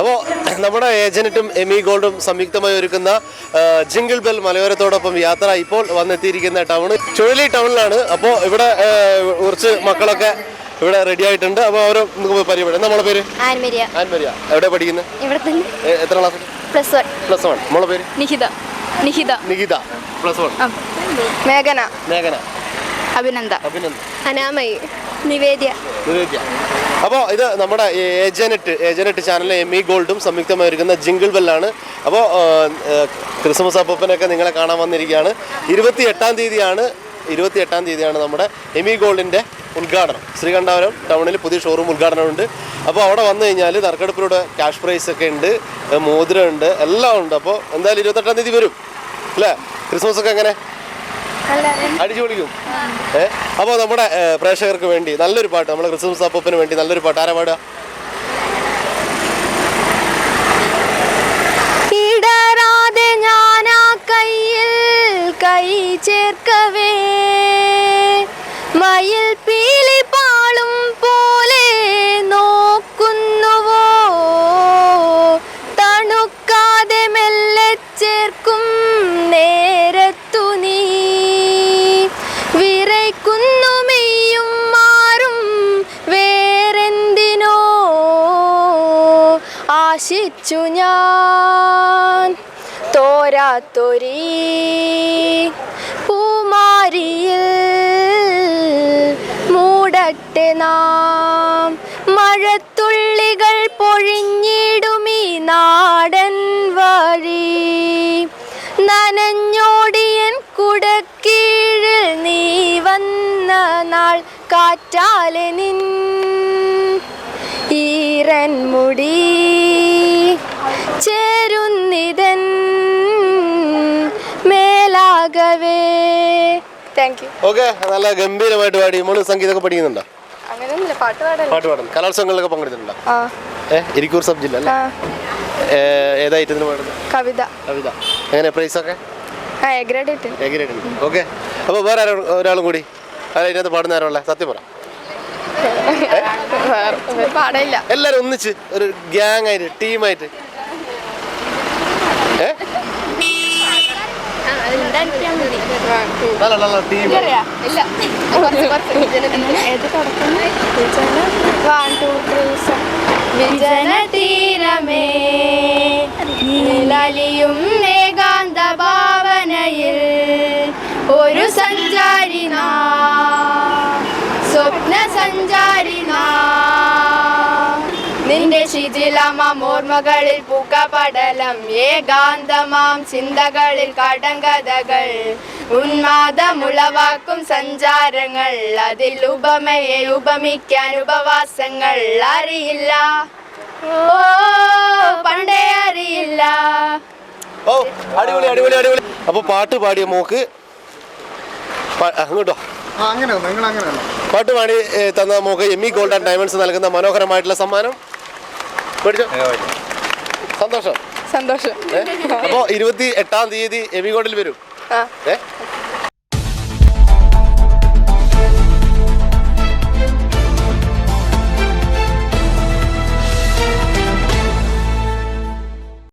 അപ്പോൾ നമ്മുടെ ഏജന്റും എമി ഗോൾഡും സംയുക്തമായി ഒരുക്കുന്ന ജിംഗിൾ ജിങ്കിൾ ബെൽ മലയോരത്തോടൊപ്പം യാത്ര ഇപ്പോൾ വന്നെത്തിയിരിക്കുന്ന ടൗൺ ചുഴലി ടൗണിലാണ്. അപ്പോൾ ഇവിടെ കുറച്ച് മക്കളൊക്കെ ഇവിടെ റെഡി ആയിട്ടുണ്ട്. അപ്പോൾ അവർ നമുക്ക് പരിപാടി നമ്മളെ പേര്? ആൻമരിയ. ആൻമരിയ. എവിടെ പഠിക്കുന്നത് ഇവിടെ തന്നെ. എത്ര class plus one plus one നമ്മളെ പേര്? നിഹിത. നിഹിത. നിഹിത. Plus one മേഘന. മേഘന. അഭിനന്ദ. അനാമയി. നിവേദ്യ. നിവേദ്യ. അപ്പോൾ ഇത് നമ്മുടെ ഏജനറ്റ് ഏജനറ്റ് ചാനലിലെ എം ഇ ഗോൾഡും സംയുക്തമായി ഒരുക്കുന്ന ജിങ്കിൾ ബെല്ലാണ്. അപ്പോൾ ക്രിസ്മസ് അപ്പൂപ്പനൊക്കെ നിങ്ങളെ കാണാൻ വന്നിരിക്കുകയാണ്. ഇരുപത്തി എട്ടാം തീയതിയാണ് ഇരുപത്തി എട്ടാം തീയതിയാണ് നമ്മുടെ എം ഇ ഗോൾഡിന്റെ ഉദ്ഘാടനം. ശ്രീകണ്ഠാപുരം ടൗണിൽ പുതിയ ഷോറൂം ഉദ്ഘാടനമുണ്ട്. അപ്പോൾ അവിടെ വന്നു കഴിഞ്ഞാൽ നറുക്കെടുപ്പിലൂടെ ക്യാഷ് പ്രൈസ് ഒക്കെ ഉണ്ട് മോതിരമുണ്ട് മോതിരം ഉണ്ട് എല്ലാം ഉണ്ട്. അപ്പോൾ എന്തായാലും ഇരുപത്തെട്ടാം തീയതി വരും. അല്ലേ? ക്രിസ്മസ് ഒക്കെ എങ്ങനെ? അടിച്ചു പൊളിക്കും ഏ? അപ്പോൾ നമ്മുടെ പ്രേക്ഷകർക്ക് വേണ്ടി നല്ലൊരു പാട്ട് നമ്മുടെ ക്രിസ്മസ് അപ്പൊപ്പിന് വേണ്ടി നല്ലൊരു പാട്ട്. ആരാ പാടുക? ആശിച്ചു ഞാൻ തോരാത്തൊരീ പൂമാരിയിൽ മൂടട്ടെ നാം. മഴത്തുള്ളികൾ പൊഴിഞ്ഞിടുമീ നാടൻ വഴി. നനഞ്ഞോടിയൻ കുടക്കീഴിൽ നീ വന്ന നാൾ കാറ്റാലെ നിൻ ഈറൻ മുടി ചേരുന്നിതൻ മേലാകവേ. താങ്ക് യു ഓക്കെ നല്ല ഗംഭീരമായിട്ട് പാടി. മോൾ സംഗീതമൊക്കെ പഠിക്കുന്നുണ്ടോ? അങ്ങനെയൊന്നുമില്ല പാട്ട് പാടല്ല? പാട്ട് പാടുന്നു. കലോത്സവങ്ങളിലൊക്കെ പങ്കെടുത്തിട്ടുണ്ടോ? ആ. ഏ ഇരിക്കൂർ സബ് ജില്ല അല്ലേ? ആ. ഏ, ഏതാ ഐറ്റത്തിന് പാടുന്നത്? കവിത. കവിത. എങ്ങനെ പ്രൈസ് ഒക്കെ ആ എ ഗ്രേഡ് ഇട്ട് എങ്ങനെയുണ്ട് ഓക്കെ. അപ്പോൾ വേറെ ആരോ ഒരാളും കൂടി. അല്ല ഇതിനകത്ത് പാടുന്ന ആരുള്ള സത്യം പറ. എല്ലാരും ഒന്നിച്ച് ഒരു ഗ്യാങ് ആയിട്ട് ടീമായിട്ട് ും നിലലിയും ഏകാന്ത ഭാവനയിൽ ഒരു സഞ്ചാരി ശിഥിലമാം ഓർമ്മകളിൽ പുകപടലം ഏകാന്തമാം ചിന്തകളിൽ കടങ്കഥകൾ. ഉന്മാദമുളവാക്കും സഞ്ചാരങ്ങൾ അതിൽ ഉപമയെ ഉപമിക്കാൻ ഉപവാസങ്ങൾ അറിയില്ല. ഓ പണ്ടേ അറിയില്ല. ഓ അടിപൊളി അടിപൊളി അടിപൊളി. അപ്പൊ പാട്ട് പാടിയ മോക്ക് അങ്ങോട്ടോ? പാട്ട് പാടി തന്ന mock M E gold and diamonds നൽകുന്ന മനോഹരമായിട്ടുള്ള സമ്മാനം. മേടിച്ചോ സന്തോഷം. സന്തോഷം? അപ്പൊ ഇരുപത്തി എട്ടാം തീയതി എവിഗോഡിൽ വരും.